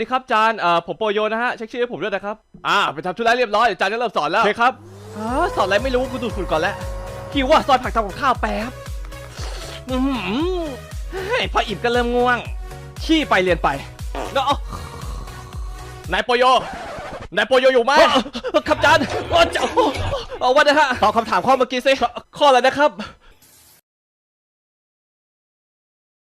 สวัสดีครับจานเอ่อผมโปรโยนะฮะเช็คชื่อให้ผมด้วยนะครับอ่าไปทำธุระเรียบร้อยเดี๋ยวจานจะเริ่มสอนแล้วโอเคครับอ่าสอนอะไรไม่รู้กูดูดฝุ่นก่อนแล้วหิวว่ะซอยผักทำกับข้าวแป๊บอือหือเฮ้ยพออิ่มก็เริ่มง่วง ขี้ไปเรียนไปแล้วเอานายโปรโยนายโปรโยอยู่ไหมครับจานโอ้เจ้าเอาวันนะฮะตอบคำถามข้อเมื่อกี้สิข้ออะไรนะครับ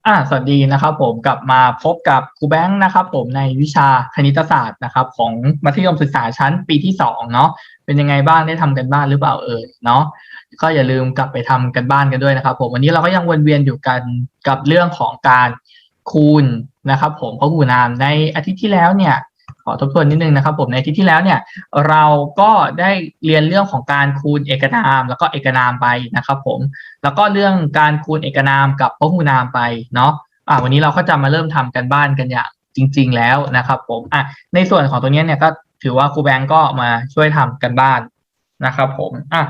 อ่าสวัสดีนะครับผมกลับมาพบกับครูแบงค์นะครับผมในวิชาคณิตศาสตร์นะครับ ของมัธยมศึกษาชั้นปีที่สองเนาะเป็นยังไงบ้างได้ทำกันบ้านหรือเปล่าเอ่ยเนาะก็อย่าลืมกลับไปทำกันบ้านกันด้วยนะครับ ผมวันนี้เราก็ยังวนเวียนอยู่กันกับเรื่องของการคูณนะครับ ผมพหูนามในอาทิตย์ที่แล้วเนี่ย อทบทวนนิดนึงนะครับผมในทิตย์ที่แล้วเนี่ยเราก็ได้เรียนเรื่องของการคูณเอกนามแล้วก็เอกนามไปนะครับผมแล้วก็เรื่องการคูณเอกนามกับพหูนามไปเนาะอ่าวันนี้เราก็จะมาเริ่มทำกันบ้านกันอย่างจริง ๆ แล้วนะครับผมอะในส่วนของตัวเนี้ยเนี่ยก็ถือว่าครูแบงก์ก็มาช่วยทำกันบ้านนะครับผมอะ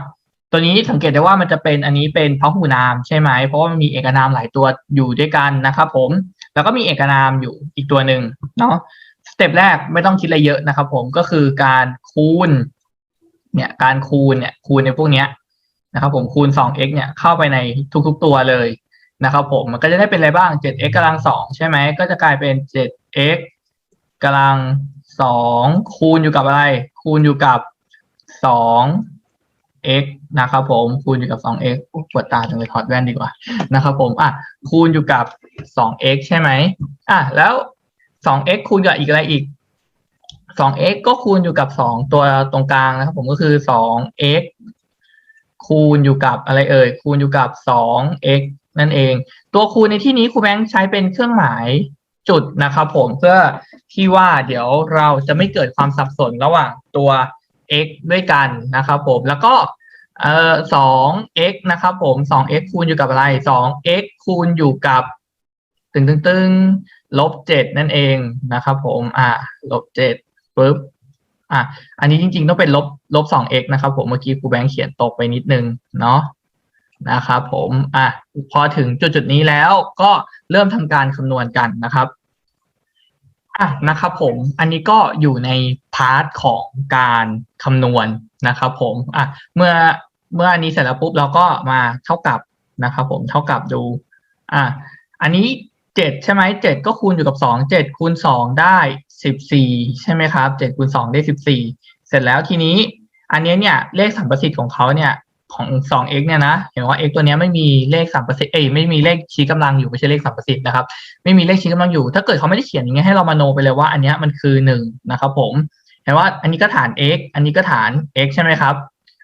ตัวนี้สังเกตได้ว่ามันจะเป็นอันนี้เป็นพหูนามใช่ไหมเพราะว่ามันมีเอกนามหลายตัวอยู่ด้วยกันนะครับผมแล้วก็มีเอกนามอยู่อีกตัวหนึ่งเนาะ เต็ปแรกไม่ต้องคิดอะไรเยอะนะครับ ผมก็คือการคูณ เนี่ยการคูณเนี่ยคูณในพวกเนี้ยนะครับผมคูณ 2x เนี่ยเข้าไปในทุกๆตัวเลยนะครับผมมันก็จะได้เป็นอะไรบ้าง 7x กำลัง 2 ใช่ไหม ก็จะกลายเป็น 7x กำลัง 2 คูณอยู่กับอะไร คูณอยู่กับ 2x นะครับผมคูณอยู่กับ 2x ปวดตาจังเลยถอดแว่นดีกว่านะครับผมอะคูณอยู่กับ 2x ใช่ไหมอะแล้ว 2x คูณกับอีกอะไรอีก 2x ก็คูณอยู่กับ2ตัวตรงกลางนะครับ ผมก็คือ 2x คูณอยู่กับอะไรเอ่ย คูณอยู่กับ 2x นั่นเอง ตัวคูณในที่นี้ครูแบงค์ใช้เป็นเครื่องหมายจุดนะครับผมเพื่อที่ว่าเดี๋ยวเราจะไม่เกิดความสับสนระหว่างตัว x ด้วยกันนะครับผมแล้วก็เอ่อ 2x นะครับผม 2x คูณอยู่กับอะไร 2x คูณอยู่กับ ตึงตึงตึงลบ7นั่นเองนะครับผมอ่าลบ7ปึ๊บอะอันนี้จริงๆต้องเป็นลบลบสอง x นะครับผมเมื่อกี้ครูแบงค์เขียนตกไปนิดนึงเนาะนะครับผมอะพอถึงจุดจุดนี้แล้วก็เริ่มทำการคำนวณกันนะครับอะนะครับผมอันนี้ก็อยู่ในพาร์ทของการคำนวณนะครับผมอะเมื่อเมื่ออันนี้เสร็จแล้วปุ๊บเราก็มาเท่ากับนะครับผมเท่ากับดูอะอันนี้ เจ็ดใช่ไหมเจ็ดก็คูณอยู่กับสองเจ็ดคูณสองได้สิบสี่ใช่ไหมครับเจ็ดคูณสองได้สิบสี่เสร็จแล้วทีนี้ อันนี้เนี่ยเลขสัมประสิทธิ์ของเขาเนี่ยของสอง x เนี่ยนะเห็นว่า x ตัวเนี้ยไม่มีเลขสัมประสิทธิ์เอ้ยไม่มีเลขชี้กำลังอยู่ไม่ใช่เลขสัมประสิทธิ์นะครับ ไม่มีเลขชี้กำลังอยู่ ถ้าเกิดเขาไม่ได้เขียนอย่างเงี้ยให้เรามาโนไปเลยว่าอันเนี้ยมันคือหนึ่งนะครับผมเห็นว่าอันนี้ก็ฐาน x อันนี้ก็ฐาน x ใช่ไหมครับ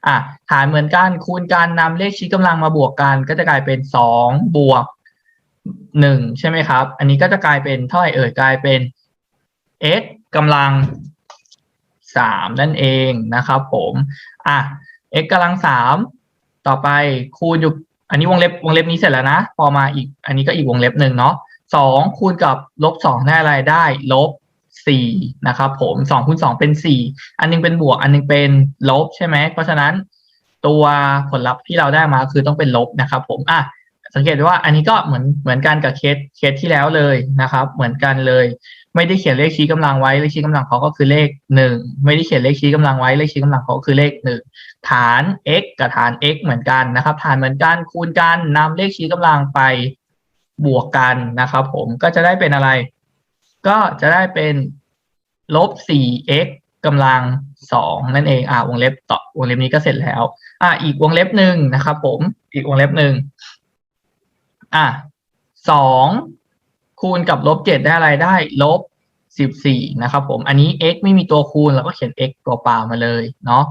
อะฐานเหมือนกันคูณกันนำเลขชี้กำลังมาบวกกัน ก็จะกลายเป็นสองบวก หนึ่งใช่ไหมครับ อันนี้ก็จะกลายเป็นเท่าไหร่เอ่ยกลายเป็น x กำลังสามนั่นเองนะครับ ผมอะ x กำลังสามต่อไปคูณอยู่อันนี้วงเล็บวงเล็บนี้เสร็จแล้วนะ พอมาอีก อันนี้ก็อีกวงเล็บหนึ่งเนาะสองคูณกับลบสองได้อะไรได้ลบสี่นะครับ ผมสองคูณสองเป็นสี่อันหนึงเป็นบวก อันหนึงเป็นลบใช่ไหมเพราะฉะนั้น ตัวผลลัพธ์ที่เราได้มาคือต้องเป็นลบนะครับ ผมอะ สังเกตว่าอันนี้ก็เหมือนเหมือนกันกับเคสเคสที่แล้วเลยนะครับ เหมือนกันเลย ไม่ได้เขียนเลขชี้กำลังไว้เลขชี้กำลังเขาก็คือเลขหนึ่งไม่ได้เขียนเลขชี้กำลังไว้เลขชี้กำลังเขาก็คือเลขหนึ่งฐาน x กับฐาน x เหมือนกันนะครับ ฐานเหมือนกันคูณกันนำเลขชี้กำลังไปบวกกันนะครับ ผมก็จะได้เป็นอะไร ก็จะได้เป็นลบ 4x กำลังสองนั่นเอง อ่าวงเล็บต่อวงเล็บนี้ก็เสร็จแล้ว อ่าอีกวงเล็บหนึ่งนะครับผมอีกวงเล็บหนึ่ง อะสองคูณกับลบเจ็ดได้อะไรได้ลบสิบสี่นะครับผมอันนี้ x ไม่มีตัวคูณเราก็เขียน x ตัวเปล่ามาเลยเนาะ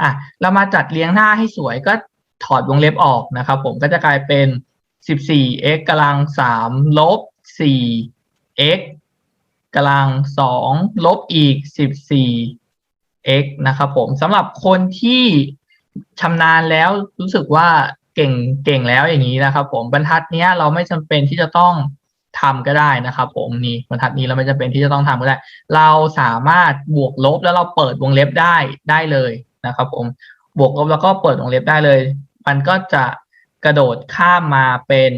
อะเรามาจัดเรียงหน้าให้สวยก็ถอดวงเล็บออกนะครับผมก็จะกลายเป็นสิบสี่ x กำลังสามลบสี่ x กำลังสองลบอีกสิบสี่ x นะครับผมสำหรับคนที่ชำนาญแล้วรู้สึกว่า เก่งเก่งแล้วอย่างนี้นะครับ ผมบรรทัดเนี้ยเราไม่จำเป็นที่จะต้องทำก็ได้นะครับ ผมนี่บรรทัดนี้เราไม่จำเป็นที่จะต้องทำก็ได้ เราสามารถบวกลบแล้วเราเปิดวงเล็บได้ได้เลยนะครับ ผมบวกลบแล้วก็เปิดวงเล็บได้เลย มันก็จะกระโดดข้ามมาเป็น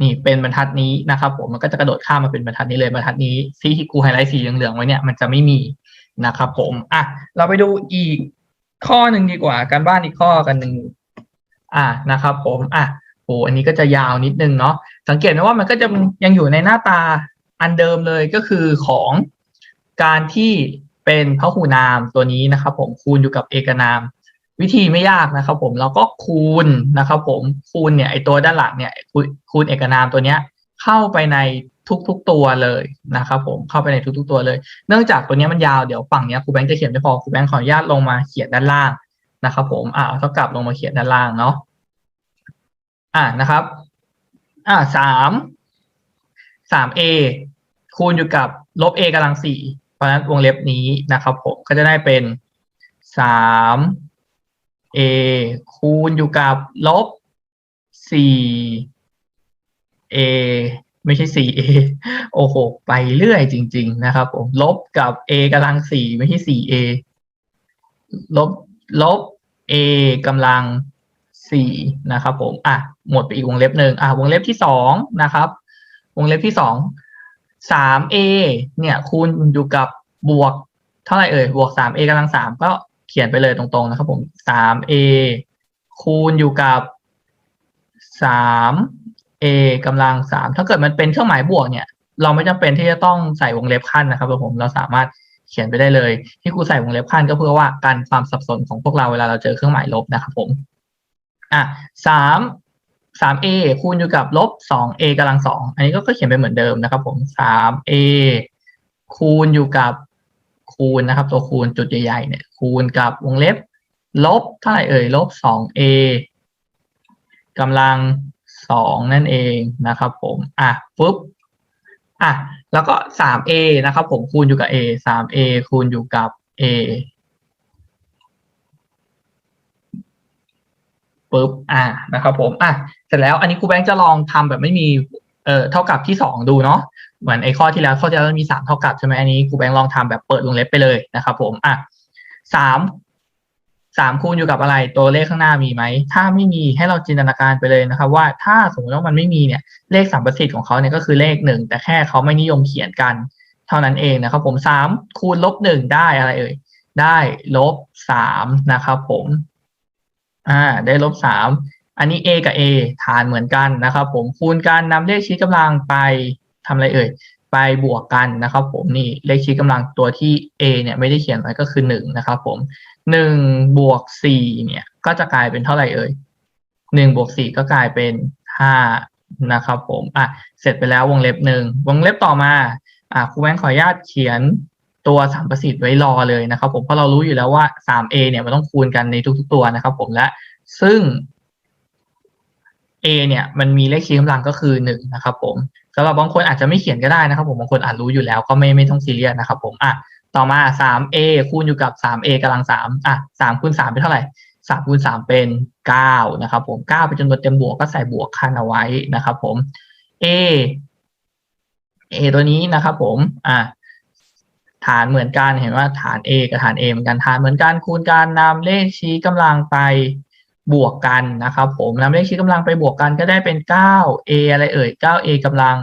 นี่เป็นบรรทัดนี้นะครับ ผมมันก็จะกระโดดข้ามมาเป็นบรรทัดนี้เลยบรรทัดนี้ที่ที่ครูไฮไลท์สีเหลืองๆไว้เนี่ยมันจะไม่มีนะครับ ผมอะเราไปดูอีก ข้อหนึ่งดีกว่า การบ้านอีกข้อกันหนึ่งอะนะครับ ผมอะโหอันนี้ก็จะยาวนิดนึงเนาะสังเกตไหมว่ามันก็จะยังอยู่ในหน้าตาอันเดิมเลยก็คือของการที่เป็นพหูนามตัวนี้นะครับ ผมคูณอยู่กับเอกนาม วิธีไม่ยากนะครับ ผมเราก็คูณนะครับ ผมคูณเนี่ยไอตัวด้านหลังเนี่ยคูณคูณเอกนามตัวเนี้ยเข้าไปใน ทุก ๆ ตัวเลยนะครับผมเข้าไปในทุก ๆ ตัวเลย เนื่องจากตัวนี้มันยาวเดี๋ยวฝั่งนี้ครูแบงค์จะเขียนไม่พอครูแบงค์ขออนุญาตลงมาเขียนด้านล่างนะครับ ผมอ่าเอาเท่ากับลงมาเขียนด้านล่างเนาะอ่านะครับ อ่าสามสาม a คูณอยู่กับลบ a กำลังสี่เพราะฉะนั้นวงเล็บนี้นะครับ ผมก็จะได้เป็นสาม a คูณอยู่กับลบสี่ a ไม่ใช่สี่ a โอ้โห ไปเรื่อยจริง ๆ นะครับผม ลบกับ a กำลังสี่ไม่ใช่สี่ a ลบ ลบ a กำลังสี่นะครับผม อะ หมดไปอีกวงเล็บหนึ่งอะ วงเล็บที่สองนะครับ วงเล็บที่สอง 3a เนี่ย คูณอยู่กับบวก เท่าไหร่เอ่ย บวกสาม a กำลังสามก็เขียนไปเลยตรงๆ นะครับผมสาม a คูณอยู่กับสาม a กำลังสามถ้าเกิดมันเป็นเครื่องหมายบวกเนี่ย เราไม่จำเป็นที่จะต้องใส่วงเล็บขั้นนะครับผมเราสามารถเขียนไปได้เลย ที่ครูใส่วงเล็บขั้นก็เพื่อว่าการความสับสนของพวกเราเวลาเราเจอเครื่องหมายลบนะครับผมอะสามสาม a คูณอยู่กับลบสอง a กำลังสองอันนี้ก็เขียนไปเหมือนเดิมนะครับ ผมสาม a คูณอยู่กับคูณนะครับ ตัวคูณจุดใหญ่ๆเนี่ย คูณกับวงเล็บ ลบเท่าไหร่เอ่ยลบสอง a กำลัง สองนั่นเองนะครับผมอะปุ๊บอะแล้วก็สาม a นะครับผมคูณอยู่กับ a สาม a คูณอยู่กับ a ปุ๊บอะนะครับผมอะเสร็จแล้วอันนี้ครูแบงค์จะลองทำแบบไม่มีเอ่อเท่ากับที่สองดูเนาะเหมือนไอ้ข้อที่แล้วข้อที่แล้วมีสามเท่ากับใช่ไหมอันนี้ครูแบงค์ลองทำแบบเปิดวงเล็บไปเลยนะครับผมอะสาม สามคูณอยู่กับอะไรตัวเลขข้างหน้ามีไหม ถ้าไม่มีให้เราจินตนาการไปเลยนะครับ ว่าถ้าสมมติว่ามันไม่มีเนี่ยเลขสัมประสิทธิ์ของเขาเนี่ยก็คือเลขหนึ่งแต่แค่เขาไม่นิยมเขียนกัน เท่านั้นเองนะครับผมสามคูณลบหนึ่งได้อะไรเอ่ยได้ลบสามนะครับผมอ่าได้ลบสามอันนี้ a กับ a ฐานเหมือนกันนะครับผมคูณกันนำเลขชี้กำลังไปทำอะไรเอ่ย ไปบวกกันนะครับผมนี่เลขชี้กำลังตัวที่ a เนี่ยไม่ได้เขียนไว้ก็คือหนึ่งนะครับผมหนึ่งบวกสี่เนี่ยก็จะกลายเป็นเท่าไหร่เอ่ยหนึ่งบวกสี่ก็กลายเป็นห้านะครับผมอะเสร็จไปแล้ววงเล็บหนึ่งวงเล็บต่อมาอะครูแบงค์ขออนุญาตเขียนตัวสามประสิทธิ์ไว้รอเลยนะครับผมเพราะเรารู้อยู่แล้วว่า 3a เนี่ยมันต้องคูณกันในทุกๆตัวนะครับผมและซึ่ง a เนี่ยมันมีเลขชี้กำลังก็คือหนึ่งนะครับผมสำหรับบางคนอาจจะไม่เขียนก็ได้นะครับผมบางคนอาจรู้อยู่แล้วก็ไม่ไม่ต้องซีเรียสนะครับผมอะต่อมา 3a คูณอยู่กับ 3a กำลังสามอะ3คูณ3เป็นเท่าไหร่3คูณ3เป็น9นะครับผม9เป็นจำนวนเต็มบวกก็ใส่บวกคันเอาไว้นะครับผม a a ตัวนี้นะครับผมอะฐานเหมือนกันเห็นว่าฐาน a กับฐาน a เหมือนกันฐานเหมือนกันคูณกันนำเลขชี้กำลังไป บวกกันนะครับ ผมนำเลขชี้กำลังไปบวกกันก็ได้เป็น 9a อะไรเอ่ย 9a กำลัง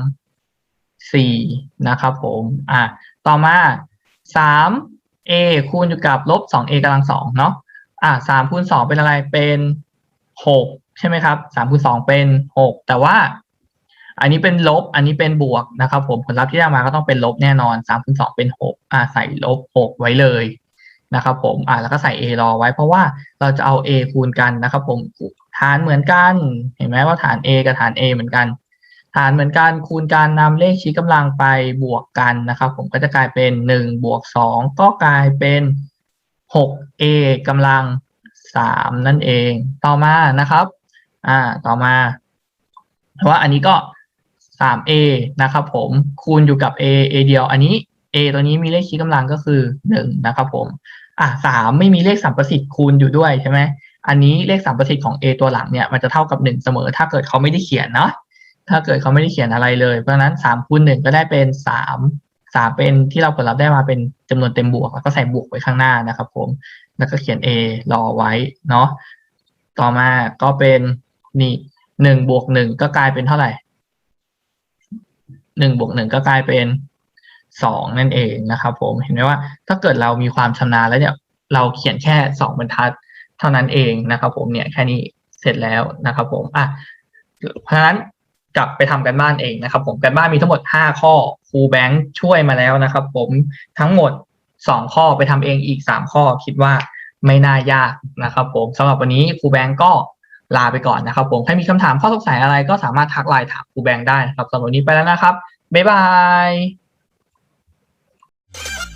4 นะครับผม อะ ต่อมา 3a คูณอยู่กับลบ 2a กำลัง 2 เนาะ อะ3คูณ2เป็นอะไร เป็น 6 ใช่ไหมครับ3คูณ2เป็น 6 แต่ว่า อันนี้เป็นลบ อันนี้เป็นบวกนะครับ ผม ผลลัพธ์ที่ได้มาก็ต้องเป็นลบแน่นอน3คูณ2เป็น 6 อ่าใส่ลบ 6 ไว้เลย นะครับผมอ่าแล้วก็ใส่ a รอไว้เพราะว่าเราจะเอา a คูณกันนะครับผมฐานเหมือนกัน เห็นไหมว่าฐาน a กับฐาน a เหมือนกัน ฐานเหมือนกันคูณการนำเลขชี้กำลังไปบวกกันนะครับ ผมก็จะกลายเป็น1บวก2ก็กลายเป็น 6a กำลัง 3 นั่นเอง ต่อมานะครับอ่าต่อมาเพราะว่าอันนี้ก็ 3a นะครับผมคูณอยู่กับ a a เดียว อันนี้ a ตัวนี้มีเลขชี้กำลังก็คือ1นะครับผมอะสามไม่มีเลขสัมประสิทธิ์คูณอยู่ด้วยใช่ไหมอันนี้เลขสัมประสิทธิ์ของ a ตัวหลังเนี่ยมันจะเท่ากับ1เสมอ ถ้าเกิดเขาไม่ได้เขียนเนาะถ้าเกิดเขาไม่ได้เขียนอะไรเลย เพราะฉะนั้นสามคูณหนึ่งก็ได้เป็นสามสามเป็นที่เราผลลัพธ์ได้มาเป็นจำนวนเต็มบวก แล้วก็ใส่บวกไว้ข้างหน้านะครับผมแล้วก็เขียน a รอไว้เนาะต่อมาก็เป็นนี่หนึ่งบวกหนึ่งก็กลายเป็นเท่าไหร่หนึ่งบวกหนึ่งก็กลายเป็น สองนั่นเองนะครับผมเห็นไหมว่าถ้าเกิดเรามีความชำนาญแล้วเนี่ยเราเขียนแค่สองบรรทัด เท่านั้นเองนะครับผมเนี่ยแค่นี้เสร็จแล้วนะครับผมอะเพราะฉะนั้นกลับไปทำกันบ้านเองนะครับ ผมกันบ้านมีทั้งหมดห้าข้อครูแบงค์ช่วยมาแล้วนะครับ ผมทั้งหมดสองข้อไปทำเองอีกสามข้อคิดว่าไม่น่ายากนะครับ ผมสำหรับวันนี้ครูแบงค์ก็ลาไปก่อนนะครับ ผมถ้ามีคำถามข้อสงสัยอะไรก็สามารถทักไลน์ถามครูแบงค์ได้นะครับสำหรับวันนี้ไปแล้วนะครับบ๊ายบาย you